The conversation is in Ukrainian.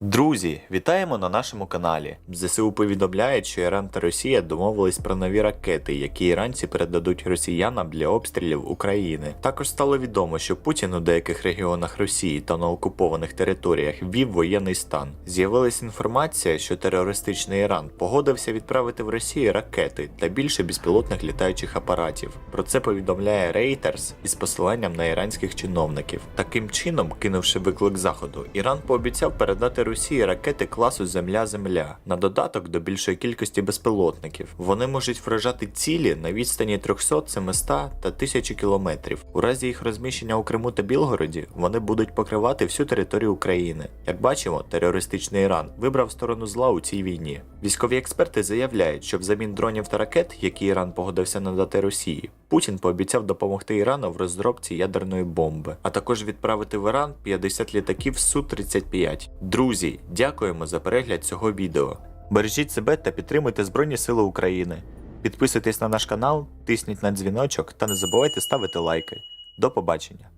Друзі, вітаємо на нашому каналі. ЗСУ повідомляють, що Іран та Росія домовились про нові ракети, які іранці передадуть росіянам для обстрілів України. Також стало відомо, що Путін у деяких регіонах Росії та на окупованих територіях ввів воєнний стан. З'явилася інформація, що терористичний Іран погодився відправити в Росію ракети та більше безпілотних літаючих апаратів. Про це повідомляє Reuters із посиланням на іранських чиновників. Таким чином, кинувши виклик заходу, Іран пообіцяв передати Росії ракети класу Земля-Земля на додаток до більшої кількості безпілотників. Вони можуть вражати цілі на відстані 300, 700 та 1000 кілометрів. У разі їх розміщення у Криму та Білгороді вони будуть покривати всю територію України. Як бачимо, терористичний Іран вибрав сторону зла у цій війні. Військові експерти заявляють, що взамін дронів та ракет, які Іран погодився надати Росії, Путін пообіцяв допомогти Ірану в розробці ядерної бомби, а також відправити в Іран 50 літаків Су-35. Друзі, дякуємо за перегляд цього відео. Бережіть себе та підтримуйте Збройні Сили України. Підписуйтесь на наш канал, тисніть на дзвіночок та не забувайте ставити лайки. До побачення!